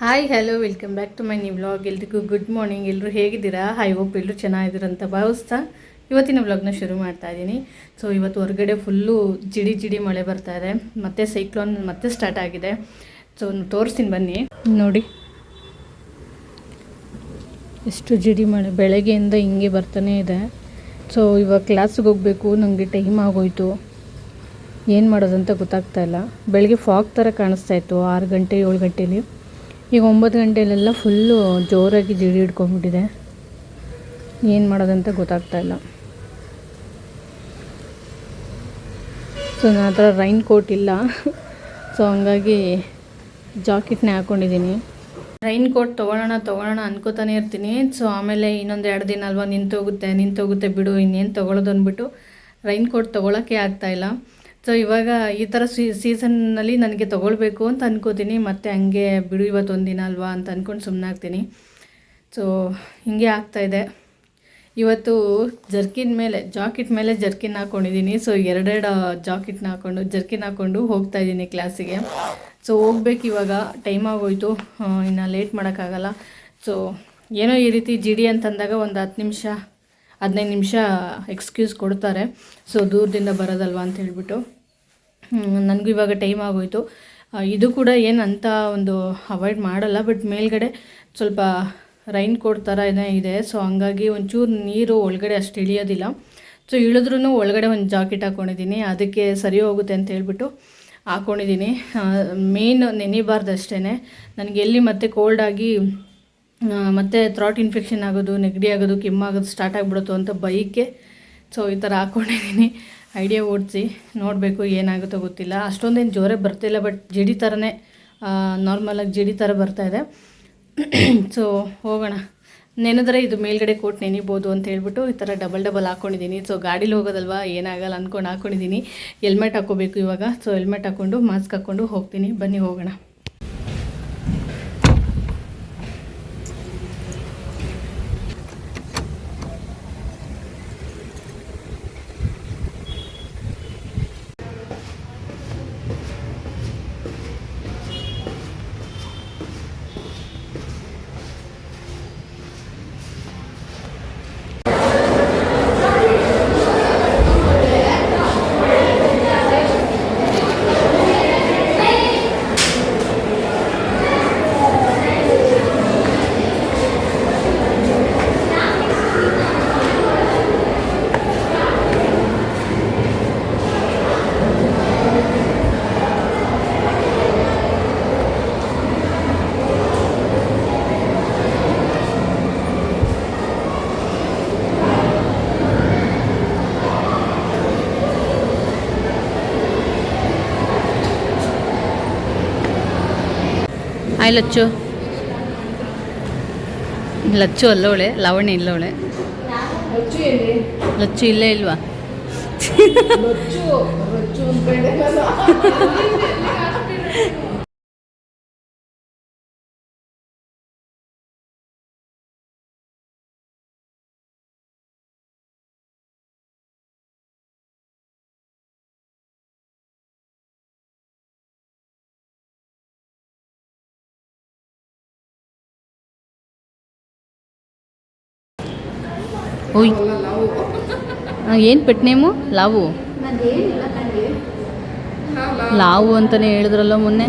Hi hello welcome back to my new vlog ಎಲ್ರಿಗೂ good morning ಎಲ್ಲರೂ ಹೇಗಿದ್ದೀರಾ? High hope ಎಲ್ಲರೂ ಚೆನ್ನಾಗಿದ್ದೀರಂತ ಭಾವಿಸ್ತಾ ಇವತ್ತಿನ ವ್ಲಾಗ್ನ ಶುರು ಮಾಡ್ತಾ ಇದ್ದೀನಿ. ಸೊ ಇವತ್ತು ಹೊರಗಡೆ ಫುಲ್ಲು ಜಿಡಿ ಜಿಡಿ ಮಳೆ ಬರ್ತಾ ಇದೆ. ಮತ್ತೆ ಸೈಕ್ಲೋನ್ ಮತ್ತೆ ಸ್ಟಾರ್ಟ್ ಆಗಿದೆ. ಸೊ ತೋರಿಸ್ತೀನಿ ಬನ್ನಿ. ನೋಡಿ. ಎಷ್ಟು ಜಿಡಿ ಮಳೆ ಬೆಳಗ್ಗೆಯಿಂದ ಹಿಂಗೆ ಬರ್ತಾನೆ ಇದೆ. ಸೊ ಇವಾಗ ಕ್ಲಾಸಿಗೆ ಹೋಗಬೇಕು. ನನಗೆ ಟೈಮ್ ಆಗೋಯ್ತು. ಏನು ಮಾಡೋದಂತ ಗೊತ್ತಾಗ್ತಾ ಇಲ್ಲ. ಬೆಳಗ್ಗೆ ಫಾಗ್ ಥರ ಕಾಣಿಸ್ತಾ ಇತ್ತು. ಆರು ಗಂಟೆ ಏಳು ಗಂಟೆಲಿ. ಈಗ ಒಂಬತ್ತು ಗಂಟೆಯಲ್ಲೆಲ್ಲ ಫುಲ್ಲು ಜೋರಾಗಿ ಜಿಡಿ ಹಿಡ್ಕೊಂಡ್ಬಿಟ್ಟಿದೆ. ಏನು ಮಾಡೋದಂತ ಗೊತ್ತಾಗ್ತಾ ಇಲ್ಲ. ಸೊ ನನ್ನ ಹತ್ರ ರೈನ್ ಕೋಟ್ ಇಲ್ಲ. ಸೊ ಹಂಗಾಗಿ ಜಾಕೆಟ್ನೇ ಹಾಕ್ಕೊಂಡಿದ್ದೀನಿ ರೈನ್ ಕೋಟ್ ತೊಗೊಳ್ಳೋಣ ತೊಗೊಳ್ಳೋಣ ಅನ್ಕೋತಾನೆ ಇರ್ತೀನಿ. ಸೊ ಆಮೇಲೆ ಇನ್ನೊಂದು ಎರಡು ದಿನ ಅಲ್ವಾ ನಿಂತೋಗುತ್ತೆ ನಿಂತೋಗುತ್ತೆ ಬಿಡು, ಇನ್ನೇನು ತೊಗೊಳೋದು ಅಂದ್ಬಿಟ್ಟು ರೈನ್ ಕೋಟ್ ತೊಗೊಳಕ್ಕೆ ಆಗ್ತಾಯಿಲ್ಲ ಸೊ ಇವಾಗ ಈ ಥರ ಸೀಸನ್ನಲ್ಲಿ ನನಗೆ ತೊಗೊಳ್ಬೇಕು ಅಂತ ಅನ್ಕೋತೀನಿ. ಮತ್ತು ಹಂಗೆ ಬಿಡು ಇವತ್ತೊಂದು ದಿನ ಅಲ್ವಾ ಅಂತ ಅಂದ್ಕೊಂಡು ಸುಮ್ಮನಾಗ್ತೀನಿ ಸೊ ಹೀಗೆ ಆಗ್ತಾಯಿದೆ ಇವತ್ತು ಜರ್ಕಿನ್ ಮೇಲೆ, ಜಾಕೆಟ್ ಮೇಲೆ ಜರ್ಕಿನ್ ಹಾಕ್ಕೊಂಡಿದ್ದೀನಿ ಸೊ ಎರಡೆರಡು ಜಾಕೆಟ್ನ ಹಾಕ್ಕೊಂಡು ಜರ್ಕಿನ್ ಹಾಕ್ಕೊಂಡು ಹೋಗ್ತಾ ಇದ್ದೀನಿ ಕ್ಲಾಸಿಗೆ. ಸೊ ಹೋಗ್ಬೇಕು ಇವಾಗ. ಟೈಮ್ ಆಗೋಯ್ತು. ಇನ್ನು ಲೇಟ್ ಮಾಡೋಕ್ಕಾಗಲ್ಲ. ಸೊ ಏನೋ ಈ ರೀತಿ ಜಿ ಡಿ ಅಂತಂದಾಗ ಒಂದು ಹತ್ತು ನಿಮಿಷ, ಹದಿನೈದು ನಿಮಿಷ ಎಕ್ಸ್ಕ್ಯೂಸ್ ಕೊಡ್ತಾರೆ. ಸೊ ದೂರದಿಂದ ಬರೋದಲ್ವಾ ಅಂತ ಹೇಳ್ಬಿಟ್ಟು. ನನಗೂ ಇವಾಗ ಟೈಮ್ ಆಗೋಯ್ತು. ಇದು ಕೂಡ ಏನು ಅಂತ ಒಂದು ಅವಾಯ್ಡ್ ಮಾಡಲ್ಲ ಬಟ್ ಮೇಲ್ಗಡೆ ಸ್ವಲ್ಪ ರೈನ್ ಕೋಟ್ ಥರ ಏನೋ ಇದೆ ಸೊ ಹಂಗಾಗಿ ಒಂಚೂರು ನೀರು ಒಳಗಡೆ ಅಷ್ಟು ಇಳಿಯೋದಿಲ್ಲ. ಸೊ ಇಳಿದ್ರೂ ಒಳಗಡೆ ಒಂದು ಜಾಕೆಟ್ ಹಾಕ್ಕೊಂಡಿದ್ದೀನಿ ಅದಕ್ಕೆ ಸರಿ ಹೋಗುತ್ತೆ ಅಂತ ಹೇಳ್ಬಿಟ್ಟು ಹಾಕ್ಕೊಂಡಿದ್ದೀನಿ ಮೇನ್ ನೆನೆಬಾರ್ದು ಅಷ್ಟೇ ನನಗೆ ಎಲ್ಲಿ ಮತ್ತೆ ಕೋಲ್ಡ್ ಆಗಿ ಮತ್ತೆ ಥ್ರಾಟ್ ಇನ್ಫೆಕ್ಷನ್ ಆಗೋದು, ನೆಗಡಿ ಆಗೋದು ಕೆಮ್ಮಾಗೋದು ಸ್ಟಾರ್ಟ್ ಆಗಿಬಿಡುತ್ತೋ ಅಂತ ಬೈಕೆ ಸೊ ಈ ಥರ ಹಾಕ್ಕೊಂಡಿದ್ದೀನಿ ಐಡಿಯಾ ಓಡಿಸಿ ನೋಡಬೇಕು ಏನಾಗುತ್ತೋ ಗೊತ್ತಿಲ್ಲ. ಅಷ್ಟೊಂದೇನು ಜೋರೇ ಬರ್ತಿಲ್ಲ ಬಟ್ ಜಿಡಿ ಥರನೇ ನಾರ್ಮಲಾಗಿ ಜಿಡಿ ಥರ ಬರ್ತಾಯಿದೆ ಸೊ ಹೋಗೋಣ. ನೆನೆದ್ರೆ ಇದು ಮೇಲ್ಗಡೆ ಕೋಟ್ ನೆನಿಬೋದು ಅಂತ ಹೇಳ್ಬಿಟ್ಟು ಈ ಥರ ಡಬಲ್ ಡಬಲ್ ಹಾಕ್ಕೊಂಡಿದ್ದೀನಿ ಸೊ ಗಾಡೀಲಿ ಹೋಗೋದಲ್ವಾ? ಏನಾಗಲ್ಲ ಅಂದ್ಕೊಂಡು ಹಾಕ್ಕೊಂಡಿದ್ದೀನಿ ಹೆಲ್ಮೆಟ್ ಹಾಕ್ಕೋಬೇಕು ಇವಾಗ. ಸೊ ಹೆಲ್ಮೆಟ್ ಹಾಕ್ಕೊಂಡು ಮಾಸ್ಕ್ ಹಾಕ್ಕೊಂಡು ಹೋಗ್ತೀನಿ. ಬನ್ನಿ, ಹೋಗೋಣ. ಆಯ್ ಲಚ್ಚು. ಲಚ್ಚು ಅಲ್ಲವಳೆ ಲವಣಿ ಇಲ್ಲವಳೆ. ಲಚ್ಚು ಇಲ್ಲೇ ಇಲ್ವಾ? ಓಯ್. ಏನು ಪೆಟ್ ನೇಮು? ಲಾವು. ಲಾವು ಅಂತಲೇ ಹೇಳಿದ್ರಲ್ಲ ಮೊನ್ನೆ.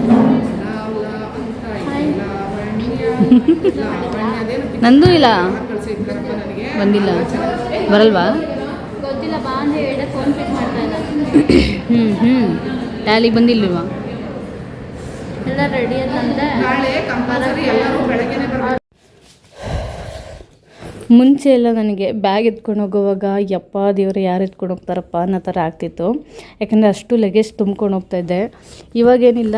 ನಂದು ಇಲ್ಲ. ಬಂದಿಲ್ಲ. ಬರಲ್ವಾ? ಹ್ಞೂ ಹ್ಞೂ ಟ್ಯಾಲಿಗೆ ಬಂದಿಲ್ವಾ? ಎಲ್ಲ ರೆಡಿ ಮುಂಚೆ ಎಲ್ಲ ನನಗೆ ಬ್ಯಾಗ್ ಎತ್ಕೊಂಡು ಹೋಗುವಾಗ, ಯಪ್ಪ, ದೇವ್ರು, ಯಾರು ಎತ್ಕೊಂಡು ಹೋಗ್ತಾರಪ್ಪ? ಅನ್ನೋ ಥರ ಆಗ್ತಿತ್ತು. ಯಾಕಂದರೆ ಅಷ್ಟು ಲಗೇಜ್ ತುಂಬ್ಕೊಂಡು ಹೋಗ್ತಾಯಿದ್ದೆ ಇವಾಗೇನಿಲ್ಲ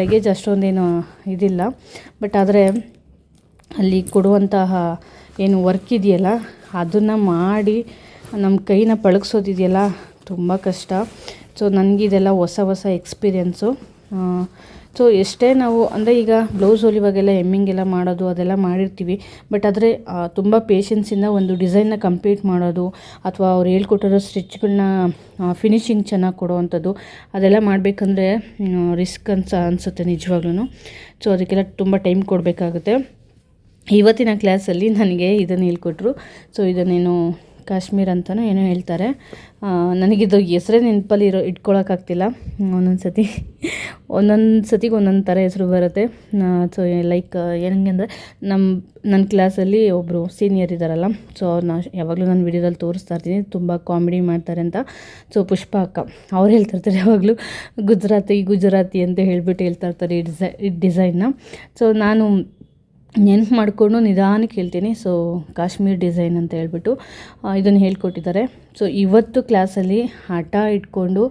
ಲಗೇಜ್ ಅಷ್ಟೊಂದೇನು ಇದಿಲ್ಲ. ಬಟ್ ಆದರೆ ಅಲ್ಲಿ ಕೊಡುವಂತಹ ಏನು ವರ್ಕ್ ಇದೆಯಲ್ಲ, ಅದನ್ನು ಮಾಡಿ ನಮ್ಮ ಕೈನ ಪಳಗಿಸೋದಿದೆಯಲ್ಲ, ತುಂಬ ಕಷ್ಟ. ಸೊ ನನಗಿದೆಲ್ಲ ಹೊಸ ಹೊಸ ಎಕ್ಸ್ಪೀರಿಯೆನ್ಸು ಸೊ ಎಷ್ಟೇ ನಾವು, ಅಂದರೆ ಈಗ ಬ್ಲೌಸ್ ಹೊಲಿವಾಗೆಲ್ಲ ಎಮ್ಮಿಂಗೆಲ್ಲ ಮಾಡೋದು, ಅದೆಲ್ಲ ಮಾಡಿರ್ತೀವಿ. ಬಟ್ ಆದರೆ ತುಂಬ ಪೇಷನ್ಸಿಂದ ಒಂದು ಡಿಸೈನ್ನ ಕಂಪ್ಲೀಟ್ ಮಾಡೋದು, ಅಥವಾ ಅವ್ರು ಹೇಳ್ಕೊಟ್ಟಿರೋ ಸ್ಟಿಚ್ಗಳನ್ನ ಫಿನಿಶಿಂಗ್ ಚೆನ್ನಾಗಿ ಕೊಡೋವಂಥದ್ದು, ಅದೆಲ್ಲ ಮಾಡಬೇಕಂದ್ರೆ ರಿಸ್ಕ್ ಅನ್ಸ, ಅನಿಸುತ್ತೆ ನಿಜವಾಗ್ಲೂ ಸೊ ಅದಕ್ಕೆಲ್ಲ ತುಂಬ ಟೈಮ್ ಕೊಡಬೇಕಾಗುತ್ತೆ. ಇವತ್ತಿನ ಕ್ಲಾಸಲ್ಲಿ ನನಗೆ ಇದನ್ನು ಹೇಳ್ಕೊಟ್ರು. ಸೊ ಇದನ್ನೇನು ಕಾಶ್ಮೀರ್ ಅಂತಲೂ ಏನೋ ಹೇಳ್ತಾರೆ. ನನಗಿದು ಹೆಸರೇ ನೆನಪಲ್ಲಿ ಇರೋ ಇಟ್ಕೊಳಕ್ಕಾಗ್ತಿಲ್ಲ. ಒಂದೊಂದು ಸತಿ ಒಂದೊಂದು ಸತಿಗೆ ಒಂದೊಂದು ಥರ ಹೆಸರು ಬರುತ್ತೆ. ಸೊ ಲೈಕ್ ಹೆಂಗೆ ಅಂದರೆ ನಮ್ಮ ನನ್ನ ಕ್ಲಾಸಲ್ಲಿ ಒಬ್ಬರು ಸೀನಿಯರ್ ಇದ್ದಾರಲ್ಲ ಸೊ ಅವ್ರನ್ನ ಯಾವಾಗಲೂ ನಾನು ವಿಡಿಯೋದಲ್ಲಿ ತೋರಿಸ್ತಾ ಇರ್ತೀನಿ. ತುಂಬ ಕಾಮಿಡಿ ಮಾಡ್ತಾರೆ ಅಂತ. ಸೊ ಪುಷ್ಪ ಅಕ್ಕ, ಅವ್ರು ಹೇಳ್ತಿರ್ತಾರೆ ಯಾವಾಗಲೂ, ಗುಜರಾತಿ ಗುಜರಾತಿ ಅಂತ ಹೇಳ್ಬಿಟ್ಟು ಹೇಳ್ತಾ ಇರ್ತಾರೆ ಈ ಡಿಸೈ ಈ ಡಿಸೈನ್ನ ಸೊ ನಾನು ನೆನ್ಪು ಮಾಡಿಕೊಂಡು ನಿಧಾನಕ್ಕೆ ಹೇಳ್ತೀನಿ ಸೊ ಕಾಶ್ಮೀರ್ ಡಿಸೈನ್ ಅಂತ ಹೇಳ್ಬಿಟ್ಟು ಇದನ್ನು ಹೇಳ್ಕೊಟ್ಟಿದ್ದಾರೆ. ಸೊ ಇವತ್ತು ಕ್ಲಾಸಲ್ಲಿ ಹಠ ಇಟ್ಕೊಂಡು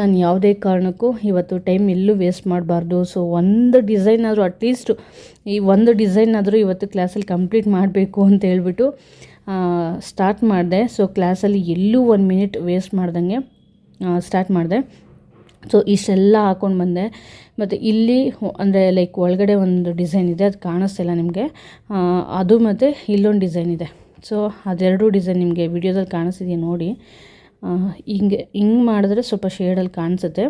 ನಾನು ಯಾವುದೇ ಕಾರಣಕ್ಕೂ ಇವತ್ತು ಟೈಮ್ ಎಲ್ಲೂ ವೇಸ್ಟ್ ಮಾಡಬಾರ್ದು. ಸೊ ಒಂದು ಡಿಸೈನ್ ಆದರೂ ಅಟ್ಲೀಸ್ಟ್ ಈ ಒಂದು ಡಿಸೈನ್ ಆದರೂ ಇವತ್ತು ಕ್ಲಾಸಲ್ಲಿ ಕಂಪ್ಲೀಟ್ ಮಾಡಬೇಕು ಅಂತ ಹೇಳ್ಬಿಟ್ಟು ಸ್ಟಾರ್ಟ್ ಮಾಡಿದೆ. ಸೊ ಕ್ಲಾಸಲ್ಲಿ ಎಲ್ಲೂ ಒಂದು ಮಿನಿಟ್ ವೇಸ್ಟ್ ಮಾಡ್ದಂಗೆ ಸ್ಟಾರ್ಟ್ ಮಾಡಿದೆ. ಸೊ ಇಷ್ಟೆಲ್ಲ ಹಾಕ್ಕೊಂಡು ಬಂದೆ. ಮತ್ತು ಇಲ್ಲಿ ಅಂದರೆ ಲೈಕ್ ಒಳಗಡೆ ಒಂದು ಡಿಸೈನ್ ಇದೆ, ಅದು ಕಾಣಿಸ್ತಿಲ್ಲ ನಿಮಗೆ. ಅದು ಮತ್ತು ಇಲ್ಲೊಂದು ಡಿಸೈನ್ ಇದೆ. ಸೊ ಅದೆರಡು ಡಿಸೈನ್ ನಿಮಗೆ ವಿಡಿಯೋದಲ್ಲಿ ಕಾಣಿಸ್ತಿದೆಯಾ ನೋಡಿ. ಹಿಂಗೆ ಹಿಂಗೆ ಮಾಡಿದ್ರೆ ಸ್ವಲ್ಪ ಶೇಡಲ್ಲಿ ಕಾಣಿಸುತ್ತೆ.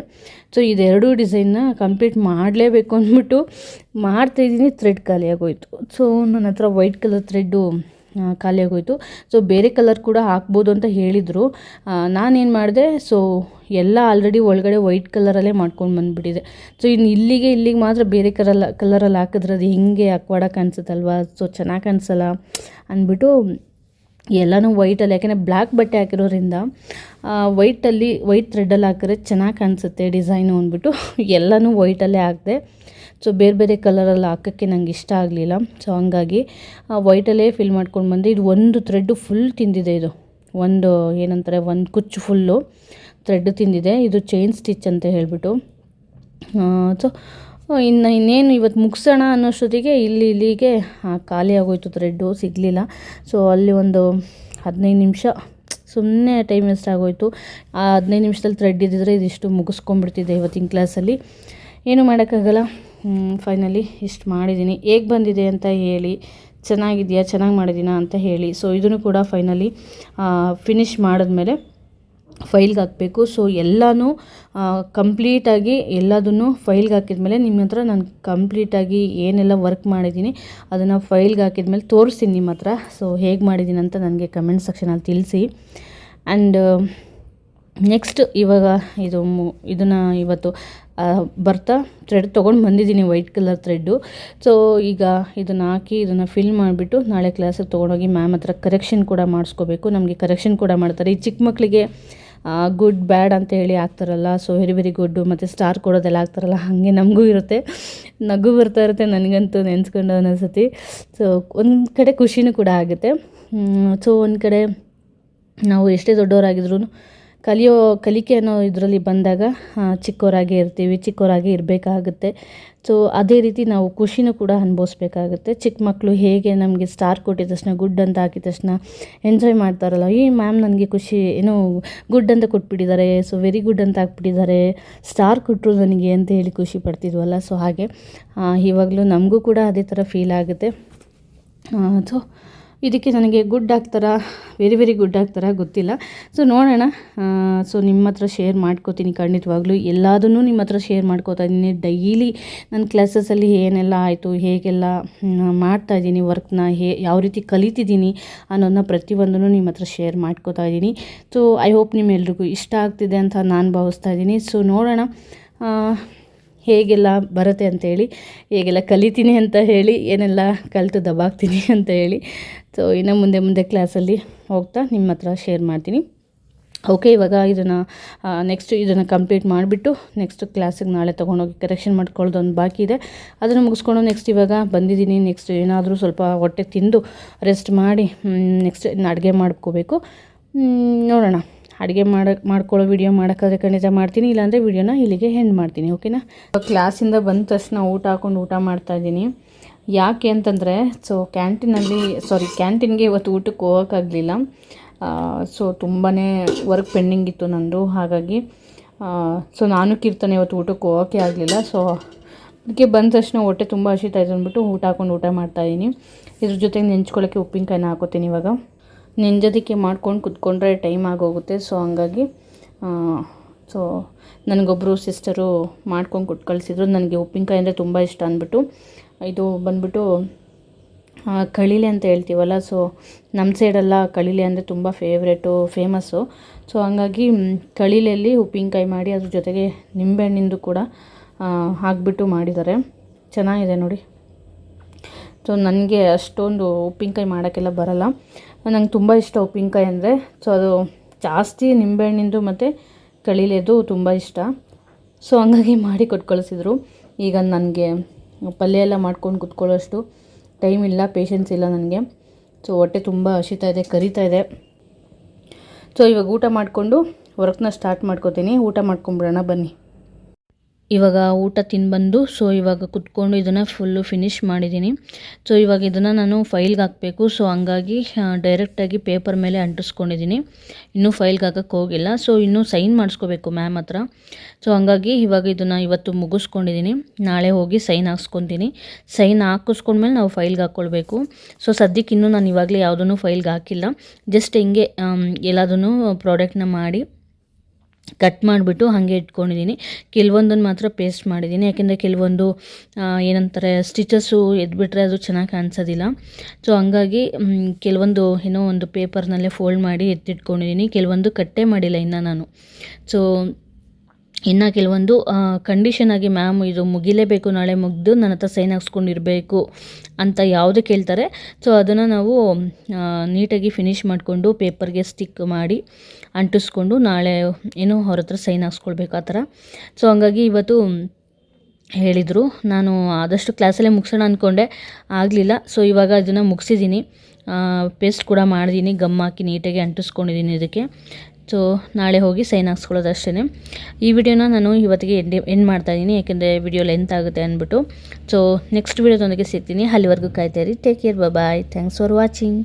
ಸೊ ಇದೆರಡು ಡಿಸೈನ್ನ ಕಂಪ್ಲೀಟ್ ಮಾಡಲೇಬೇಕು ಅಂದ್ಬಿಟ್ಟು ಮಾಡ್ತಾಯಿದ್ದೀನಿ ಥ್ರೆಡ್ ಖಾಲಿಯಾಗೋಯಿತು ಸೊ ನನ್ನ ಹತ್ರ ವೈಟ್ ಕಲರ್ ಥ್ರೆಡ್ಡು ಖಾಲಿ ಆಗೋಯ್ತು ಸೊ ಬೇರೆ ಕಲರ್ ಕೂಡ ಹಾಕ್ಬೋದು ಅಂತ ಹೇಳಿದರು. ನಾನೇನು ಮಾಡಿದೆ ಸೊ ಎಲ್ಲ ಆಲ್ರೆಡಿ ಒಳಗಡೆ ವೈಟ್ ಕಲರಲ್ಲೇ ಮಾಡ್ಕೊಂಡು ಬಂದುಬಿಟ್ಟಿದೆ. ಸೊ ಇನ್ನು ಇಲ್ಲಿಗೆ ಇಲ್ಲಿಗೆ ಮಾತ್ರ ಬೇರೆ ಕಲರ್ ಕಲರಲ್ಲಿ ಹಾಕಿದ್ರೆ ಅದು ಹಿಂಗೆ ಅಕ್ವಾಡ ಕಾಣಿಸುತ್ತಲ್ವ? ಸೊ ಚೆನ್ನಾಗಿ ಕಾಣಿಸಲ್ಲ ಅಂದ್ಬಿಟ್ಟು ಎಲ್ಲನೂ ವೈಟಲ್ಲಿ ಯಾಕೆಂದರೆ ಬ್ಲ್ಯಾಕ್ ಬಟ್ಟೆ ಹಾಕಿರೋದ್ರಿಂದ ವೈಟಲ್ಲಿ ವೈಟ್ ಥ್ರೆಡ್ಡಲ್ಲಿ ಹಾಕಿದ್ರೆ ಚೆನ್ನಾಗಿ ಕಾಣಿಸುತ್ತೆ ಡಿಸೈನು ಅಂದ್ಬಿಟ್ಟು. ಎಲ್ಲನೂ ವೈಟಲ್ಲೇ ಹಾಕಿದೆ. ಸೊ ಬೇರೆ ಬೇರೆ ಕಲರಲ್ಲಿ ಹಾಕೋಕ್ಕೆ ನಂಗೆ ಇಷ್ಟ ಆಗಲಿಲ್ಲ. ಸೊ ಹಂಗಾಗಿ ವೈಟಲ್ಲೇ ಫಿಲ್ ಮಾಡ್ಕೊಂಡು ಬಂದೆ. ಇದು ಒಂದು ಥ್ರೆಡ್ಡು ಫುಲ್ ತಿಂದಿದೆ ಇದು. ಒಂದು ಏನಂತಾರೆ, ಒಂದು ಕುಚ್ಚು ಫುಲ್ಲು ಥ್ರೆಡ್ ತಿಂದಿದೆ. ಇದು ಚೈನ್ ಸ್ಟಿಚ್ ಅಂತ ಹೇಳಿಬಿಟ್ಟು. ಸೊ ಇನ್ನು ಇನ್ನೇನು ಇವತ್ತು ಮುಗಿಸೋಣ ಅನ್ನೋಷ್ಟೊತ್ತಿಗೆ ಇಲ್ಲಿ ಇಲ್ಲಿಗೆ ಖಾಲಿ ಆಗೋಯ್ತು ಥ್ರೆಡ್ಡು ಸಿಗಲಿಲ್ಲ. ಸೊ ಅಲ್ಲಿ ಒಂದು ಹದಿನೈದು ನಿಮಿಷ ಸುಮ್ಮನೆ ಟೈಮ್ ವೇಸ್ಟ್ ಆಗೋಯ್ತು. ಆ ಹದಿನೈದು ನಿಮಿಷದಲ್ಲಿ ಥ್ರೆಡ್ ಇದ್ದಿದ್ರೆ ಇದಿಷ್ಟು ಮುಗಿಸ್ಕೊಂಡ್ಬಿಡ್ತಿದ್ದೆ ಇವತ್ತಿನ ಕ್ಲಾಸಲ್ಲಿ ಏನೂ ಮಾಡೋಕ್ಕಾಗಲ್ಲ? ಫೈನಲಿ ಇಷ್ಟು ಮಾಡಿದ್ದೀನಿ ಹೇಗೆ ಬಂದಿದೆ ಅಂತ ಹೇಳಿ, ಚೆನ್ನಾಗಿದೆಯಾ, ಚೆನ್ನಾಗಿ ಮಾಡಿದ್ದೀನಾ ಅಂತ ಹೇಳಿ. ಸೊ ಇದನ್ನು ಕೂಡ ಫೈನಲಿ ಫಿನಿಷ್ ಮಾಡಿದ್ಮೇಲೆ ಫೈಲ್ಗೆ ಹಾಕಬೇಕು. ಸೊ ಎಲ್ಲನೂ ಕಂಪ್ಲೀಟಾಗಿ ಎಲ್ಲದನ್ನು ಫೈಲ್ಗೆ ಹಾಕಿದ್ಮೇಲೆ ನಿಮ್ಮ ಹತ್ರ ನಾನು ಕಂಪ್ಲೀಟಾಗಿ ಏನೆಲ್ಲ ವರ್ಕ್ ಮಾಡಿದ್ದೀನಿ ಅದನ್ನು ಫೈಲ್ಗೆ ಹಾಕಿದ್ಮೇಲೆ ತೋರಿಸ್ತೀನಿ ನಿಮ್ಮ ಹತ್ರ. ಸೊ ಹೇಗೆ ಮಾಡಿದ್ದೀನಿ ಅಂತ ನನಗೆ ಕಮೆಂಟ್ ಸೆಕ್ಷನಲ್ಲಿ ತಿಳಿಸಿ. ಆ್ಯಂಡ್ ನೆಕ್ಸ್ಟ್ ಇವಾಗ ಇದು ಇದನ್ನು ಇವತ್ತು ಬರ್ತಾ ಥ್ರೆಡ್ ತೊಗೊಂಡು ಬಂದಿದ್ದೀನಿ ವೈಟ್ ಕಲರ್ ಥ್ರೆಡ್ಡು ಸೊ ಈಗ ಇದನ್ನು ಹಾಕಿ, ಇದನ್ನು ಫಿಲ್ ಮಾಡಿಬಿಟ್ಟು ನಾಳೆ ಕ್ಲಾಸಿಗೆ ತೊಗೊಂಡೋಗಿ ಮ್ಯಾಮ್ ಹತ್ರ ಕರೆಕ್ಷನ್ ಕೂಡ ಮಾಡಿಸ್ಕೋಬೇಕು. ನಮಗೆ ಕರೆಕ್ಷನ್ ಕೂಡ ಮಾಡ್ತಾರೆ. ಈ ಚಿಕ್ಕ ಮಕ್ಕಳಿಗೆ ಗುಡ್ ಬ್ಯಾಡ್ ಅಂತ ಹೇಳಿ ಹಾಕ್ತಾರಲ್ಲ ಸೊ ವೆರಿ ವೆರಿ ಗುಡ್ಡು ಮತ್ತು ಸ್ಟಾರ್ ಕೊಡೋದೆಲ್ಲ ಹಾಕ್ತಾರಲ್ಲ, ಹಾಗೆ ನಮಗೂ ಇರುತ್ತೆ. ನಗು ಬರ್ತಾ ಇರುತ್ತೆ ನನಗಂತೂ ನೆನೆಸ್ಕೊಂಡು ಅನ್ನಿಸುತ್ತೆ ಸೊ ಒಂದು ಕಡೆ ಖುಷಿನೂ ಕೂಡ ಆಗುತ್ತೆ. ಸೊ ಒಂದು ಕಡೆ ನಾವು ಎಷ್ಟೇ ದೊಡ್ಡವರಾಗಿದ್ರೂ ಕಲಿಯೋ, ಕಲಿಕೆ ಅನ್ನೋ ಇದರಲ್ಲಿ ಬಂದಾಗ ಚಿಕ್ಕವರಾಗಿ ಇರ್ತೀವಿ ಚಿಕ್ಕವರಾಗಿ ಇರಬೇಕಾಗುತ್ತೆ. ಸೊ ಅದೇ ರೀತಿ ನಾವು ಖುಷಿನೂ ಕೂಡ ಅನುಭವಿಸ್ಬೇಕಾಗುತ್ತೆ. ಚಿಕ್ಕ ಮಕ್ಕಳು ಹೇಗೆ ನಮಗೆ ಸ್ಟಾರ್ ಕೊಟ್ಟಿದ ತಕ್ಷಣ ಗುಡ್ ಅಂತ ಹಾಕಿದ ತಕ್ಷಣ ಎಂಜಾಯ್ ಮಾಡ್ತಾರಲ್ಲ ಈ ಮ್ಯಾಮ್ ನನಗೆ ಖುಷಿ, ಏನೋ ಗುಡ್ ಅಂತ ಕೊಟ್ಬಿಟ್ಟಿದ್ದಾರೆ ಸೊ ವೆರಿ ಗುಡ್ ಅಂತ ಹಾಕ್ಬಿಟ್ಟಿದ್ದಾರೆ ಸ್ಟಾರ್ ಕೊಟ್ಟರು ನನಗೆ ಅಂತ ಹೇಳಿ ಖುಷಿ ಪಡ್ತಿದ್ವಲ್ಲ. ಸೊ ಹಾಗೆ ಇವಾಗಲೂ ನಮಗೂ ಕೂಡ ಅದೇ ಥರ ಫೀಲ್ ಆಗುತ್ತೆ. ಸೊ ಇದಕ್ಕೆ ನನಗೆ ಗುಡ್ ಆಗ್ತಾರಾ? ವೆರಿ ವೆರಿ ಗುಡ್ ಆಗ್ತಾರಾ ಗೊತ್ತಿಲ್ಲ. ಸೊ ನೋಡೋಣ. ಸೊ ನಿಮ್ಮ ಹತ್ರ ಶೇರ್ ಮಾಡ್ಕೋತೀನಿ ಖಂಡಿತವಾಗ್ಲೂ. ಎಲ್ಲದನ್ನು ನಿಮ್ಮ ಹತ್ರ ಶೇರ್ ಮಾಡ್ಕೋತಾ ಇದ್ದೀನಿ. ಡೈಲಿ ನನ್ನ ಕ್ಲಾಸಸ್ಸಲ್ಲಿ ಏನೆಲ್ಲ ಆಯಿತು, ಹೇಗೆಲ್ಲ ಮಾಡ್ತಾ ಇದ್ದೀನಿ ವರ್ಕ್ನ ಹೇ, ಯಾವ ರೀತಿ ಕಲಿತಿದ್ದೀನಿ ಅನ್ನೋದನ್ನ ಪ್ರತಿಯೊಂದನ್ನು ನಿಮ್ಮ ಹತ್ರ ಶೇರ್ ಮಾಡ್ಕೋತಾ ಇದ್ದೀನಿ. ಸೊ ಐ ಹೋಪ್ ನಿಮ್ಮೆಲ್ರಿಗೂ ಇಷ್ಟ ಆಗ್ತಿದೆ ಅಂತ ನಾನು ಭಾವಿಸ್ತಾ ಇದ್ದೀನಿ. ಸೊ ನೋಡೋಣ. ಹೇಗೆಲ್ಲ ಬರುತ್ತೆ ಅಂತೇಳಿ ಹೇಗೆಲ್ಲ ಕಲಿತೀನಿ ಅಂತ ಹೇಳಿ, ಏನೆಲ್ಲ ಕಲಿತು ದಬಾಗ್ತೀನಿ ಅಂತ ಹೇಳಿ. ಸೊ ಇನ್ನು ಮುಂದೆ ಮುಂದೆ ಕ್ಲಾಸಲ್ಲಿ ಹೋಗ್ತಾ ನಿಮ್ಮ ಹತ್ರ ಶೇರ್ ಮಾಡ್ತೀನಿ. ಓಕೆ ಇವಾಗ ಇದನ್ನು ನೆಕ್ಸ್ಟ್ ಇದನ್ನು ಕಂಪ್ಲೀಟ್ ಮಾಡಿಬಿಟ್ಟು ನೆಕ್ಸ್ಟ್ ಕ್ಲಾಸಿಗೆ ನಾಳೆ ತೊಗೊಂಡೋಗಿ ಕರೆಕ್ಷನ್ ಮಾಡ್ಕೊಳ್ಳೋದು ಒಂದು ಬಾಕಿ ಇದೆ. ಅದನ್ನು ಮುಗಿಸ್ಕೊಂಡು ನೆಕ್ಸ್ಟ್ ಇವಾಗ ಬಂದಿದ್ದೀನಿ. ನೆಕ್ಸ್ಟ್ ಏನಾದರೂ ಸ್ವಲ್ಪ ಹೊಟ್ಟೆ ತಿಂದು ರೆಸ್ಟ್ ಮಾಡಿ ನೆಕ್ಸ್ಟ್ ಇನ್ನು ಅಡುಗೆ ಮಾಡ್ಕೋಬೇಕು. ನೋಡೋಣ. ಅಡುಗೆ ಮಾಡಕ್ಕೆ ಮಾಡ್ಕೊಳ್ಳೋ ವೀಡಿಯೋ ಮಾಡೋಕ್ಕಾದ್ರೆ ಖಂಡಿತ ಮಾಡ್ತೀನಿ. ಇಲ್ಲಾಂದರೆ ವಿಡಿಯೋನ ಇಲ್ಲಿಗೆ ಹೆಂಡ್ ಮಾಡ್ತೀನಿ. ಓಕೆನಾ ಕ್ಲಾಸಿಂದ ಬಂದ ತಕ್ಷಣ ಊಟ ಹಾಕೊಂಡು ಊಟ ಮಾಡ್ತಾ ಇದ್ದೀನಿ. ಯಾಕೆ ಅಂತಂದರೆ ಸೊ ಕ್ಯಾಂಟೀನಲ್ಲಿ ಸಾರಿ ಕ್ಯಾಂಟೀನ್ಗೆ ಇವತ್ತು ಊಟಕ್ಕೆ ಹೋಗೋಕ್ಕಾಗಲಿಲ್ಲ. ಸೊ ತುಂಬಾ ವರ್ಕ್ ಪೆಂಡಿಂಗ್ ಇತ್ತು ನಂದು. ಹಾಗಾಗಿ ಸೊ ನಾನು ಕೀರ್ತನೆ ಇವತ್ತು ಊಟಕ್ಕೆ ಹೋಗೋಕ್ಕೆ ಆಗಲಿಲ್ಲ. ಸೊ ಅದಕ್ಕೆ ಬಂದ ತಕ್ಷಣ ಹೊಟ್ಟೆ ತುಂಬ ಇದೆ ಅಂದ್ಬಿಟ್ಟು ಊಟ ಹಾಕೊಂಡು ಊಟ ಮಾಡ್ತಾಯಿದ್ದೀನಿ ಇದ್ರ ಜೊತೆಗೆ ನೆಂಚ್ಕೊಳ್ಳೋಕ್ಕೆ ಉಪ್ಪಿನಕಾಯಿನ ಹಾಕೋತೀನಿ ಇವಾಗ. ನೆಂಜೋದಕ್ಕೆ ಮಾಡ್ಕೊಂಡು ಕುತ್ಕೊಂಡ್ರೆ ಟೈಮ್ ಆಗೋಗುತ್ತೆ. ಸೊ ಹಂಗಾಗಿ ಸೊ ನನಗೊಬ್ಬರು ಸಿಸ್ಟರು ಮಾಡ್ಕೊಂಡು ಕೊಟ್ಟು ನನಗೆ ಉಪ್ಪಿನಕಾಯಿ ಅಂದರೆ ತುಂಬ ಇಷ್ಟ ಅಂದ್ಬಿಟ್ಟು ಇದು ಬಂದ್ಬಿಟ್ಟು ಕಳಿಲೆ ಅಂತ ಹೇಳ್ತೀವಲ್ಲ, ಸೊ ನಮ್ಮ ಸೈಡೆಲ್ಲ ಕಳಿಲೆ ಅಂದರೆ ತುಂಬ ಫೇವ್ರೇಟು ಫೇಮಸ್ಸು ಸೊ ಹಂಗಾಗಿ ಕಳೀಲೆಯಲ್ಲಿ ಉಪ್ಪಿನಕಾಯಿ ಮಾಡಿ ಅದ್ರ ಜೊತೆಗೆ ನಿಂಬೆಹಣ್ಣಿಂದು ಕೂಡ ಹಾಕ್ಬಿಟ್ಟು ಮಾಡಿದ್ದಾರೆ. ಚೆನ್ನಾಗಿದೆ ನೋಡಿ. ಸೊ ನನಗೆ ಅಷ್ಟೊಂದು ಉಪ್ಪಿನಕಾಯಿ ಮಾಡೋಕ್ಕೆಲ್ಲ ಬರಲ್ಲ. ನಂಗೆ ತುಂಬ ಇಷ್ಟ ಉಪ್ಪಿನಕಾಯಿ ಅಂದರೆ. ಸೊ ಅದು ಜಾಸ್ತಿ ನಿಂಬೆಹಣ್ಣಿಂದು ಮತ್ತು ಕಳಿಲೆದು ತುಂಬ ಇಷ್ಟ. ಸೊ ಹಂಗಾಗಿ ಮಾಡಿ ಕೊಟ್ಟು ಕಳಿಸಿದ್ರು ಈಗ ನನಗೆ ಪಲ್ಯ ಎಲ್ಲ ಮಾಡ್ಕೊಂಡು ಕುತ್ಕೊಳ್ಳೋಷ್ಟು ಟೈಮ್ ಇಲ್ಲ ಪೇಷನ್ಸ್ ಇಲ್ಲ ನನಗೆ. ಸೊ ಹೊಟ್ಟೆ ತುಂಬ ಹಸಿತಾ ಇದೆ, ಕರಿತಾ ಇದೆ. ಸೊ ಇವಾಗ ಊಟ ಮಾಡಿಕೊಂಡು ವರ್ಕ್ನ ಸ್ಟಾರ್ಟ್ ಮಾಡ್ಕೋತೀನಿ. ಊಟ ಮಾಡ್ಕೊಂಬಿಡೋಣ ಬನ್ನಿ. ಇವಾಗ ಊಟ ತಿಂದು ಸೊ ಇವಾಗ ಕುತ್ಕೊಂಡು ಇದನ್ನು ಫುಲ್ಲು ಫಿನಿಷ್ ಮಾಡಿದ್ದೀನಿ ಸೊ ಇವಾಗ ಇದನ್ನು ನಾನು ಫೈಲ್ಗೆ ಹಾಕಬೇಕು. ಸೊ ಹಂಗಾಗಿ ಡೈರೆಕ್ಟಾಗಿ ಪೇಪರ್ ಮೇಲೆ ಅಂಟಿಸ್ಕೊಂಡಿದ್ದೀನಿ ಇನ್ನೂ ಫೈಲ್ಗೆ ಹಾಕಕ್ಕೆ ಹೋಗಿಲ್ಲ. ಸೊ ಇನ್ನೂ ಸೈನ್ ಮಾಡಿಸ್ಕೋಬೇಕು ಮ್ಯಾಮ್ ಹತ್ರ. ಸೊ ಹಂಗಾಗಿ ಇವಾಗ ಇದನ್ನು ಇವತ್ತು ಮುಗಿಸ್ಕೊಂಡಿದ್ದೀನಿ ನಾಳೆ ಹೋಗಿ ಸೈನ್ ಹಾಕ್ಸ್ಕೊತೀನಿ. ಸೈನ್ ಹಾಕಿಸ್ಕೊಂಡ್ಮೇಲೆ ನಾವು ಫೈಲ್ಗೆ ಹಾಕ್ಕೊಳ್ಬೇಕು ಸೊ ಸದ್ಯಕ್ಕೆ ಇನ್ನೂ ನಾನು ಇವಾಗಲೇ ಯಾವುದೂ ಫೈಲ್ಗೆ ಹಾಕಿಲ್ಲ. ಜಸ್ಟ್ ಹಿಂಗೆ ಎಲ್ಲದನ್ನು ಪ್ರಾಡಕ್ಟ್ನ ಮಾಡಿ ಕಟ್ ಮಾಡಿಬಿಟ್ಟು ಹಾಗೆ ಇಟ್ಕೊಂಡಿದ್ದೀನಿ. ಕೆಲವೊಂದನ್ನು ಮಾತ್ರ ಪೇಸ್ಟ್ ಮಾಡಿದ್ದೀನಿ. ಯಾಕೆಂದರೆ ಕೆಲವೊಂದು ಏನಂತಾರೆ, ಸ್ಟಿಚಸ್ಸು ಎದ್ಬಿಟ್ರೆ ಅದು ಚೆನ್ನಾಗಿ ಕಾಣಿಸೋದಿಲ್ಲ. ಸೊ ಹಂಗಾಗಿ ಕೆಲವೊಂದು, ಏನೋ ಒಂದು ಪೇಪರ್ನಲ್ಲೇ ಫೋಲ್ಡ್ ಮಾಡಿ ಎತ್ತಿಟ್ಕೊಂಡಿದ್ದೀನಿ. ಕೆಲವೊಂದು ಕಟ್ಟೇ ಮಾಡಿಲ್ಲ ಇನ್ನು ನಾನು. ಸೊ ಇನ್ನು ಕೆಲವೊಂದು ಕಂಡೀಷನ್ ಆಗಿ ಮ್ಯಾಮ್ ಇದು ಮುಗಿಲೇಬೇಕು, ನಾಳೆ ಮುಗಿದು ನನ್ನ ಹತ್ರ ಸೈನ್ ಹಾಕ್ಸ್ಕೊಂಡಿರಬೇಕು ಅಂತ ಯಾವುದು ಕೇಳ್ತಾರೆ. ಸೊ ಅದನ್ನು ನಾವು ನೀಟಾಗಿ ಫಿನಿಶ್ ಮಾಡಿಕೊಂಡು ಪೇಪರ್ಗೆ ಸ್ಟಿಕ್ ಮಾಡಿ ಅಂಟಿಸ್ಕೊಂಡು ನಾಳೆ ಏನೋ ಅವ್ರ ಹತ್ರ ಸೈನ್ ಹಾಕ್ಸ್ಕೊಳ್ಬೇಕು ಆ ಥರ. ಸೊ ಹಂಗಾಗಿ ಇವತ್ತು ಹೇಳಿದರು. ನಾನು ಆದಷ್ಟು ಕ್ಲಾಸಲ್ಲೇ ಮುಗಿಸೋಣ ಅಂದ್ಕೊಂಡೆ ಆಗಲಿಲ್ಲ. ಸೊ ಇವಾಗ ಅದನ್ನು ಮುಗಿಸಿದ್ದೀನಿ. ಪೇಸ್ಟ್ ಕೂಡ ಮಾಡಿದ್ದೀನಿ ಗಮ್ ಹಾಕಿ ನೀಟಾಗಿ ಅಂಟಿಸ್ಕೊಂಡಿದ್ದೀನಿ ಇದಕ್ಕೆ. ಸೊ ನಾಳೆ ಹೋಗಿ ಸೈನ್ ಹಾಕ್ಸ್ಕೊಳ್ಳೋದು ಅಷ್ಟೇ ಈ ವಿಡಿಯೋನ ನಾನು ಇವತ್ತಿಗೆ ಎಂಡ್ ಎಂಡ್ ಮಾಡ್ತಾಯಿದ್ದೀನಿ ಯಾಕೆಂದರೆ ವಿಡಿಯೋ ಲೆಂತ್ ಆಗುತ್ತೆ ಅಂದ್ಬಿಟ್ಟು. ಸೊ ನೆಕ್ಸ್ಟ್ ವಿಡಿಯೋದೊಂದಿಗೆ ಸಿಗ್ತೀನಿ. ಅಲ್ಲಿವರೆಗೂ ಕಾಯ್ತಾಯಿರಿ take care bye thanks for watching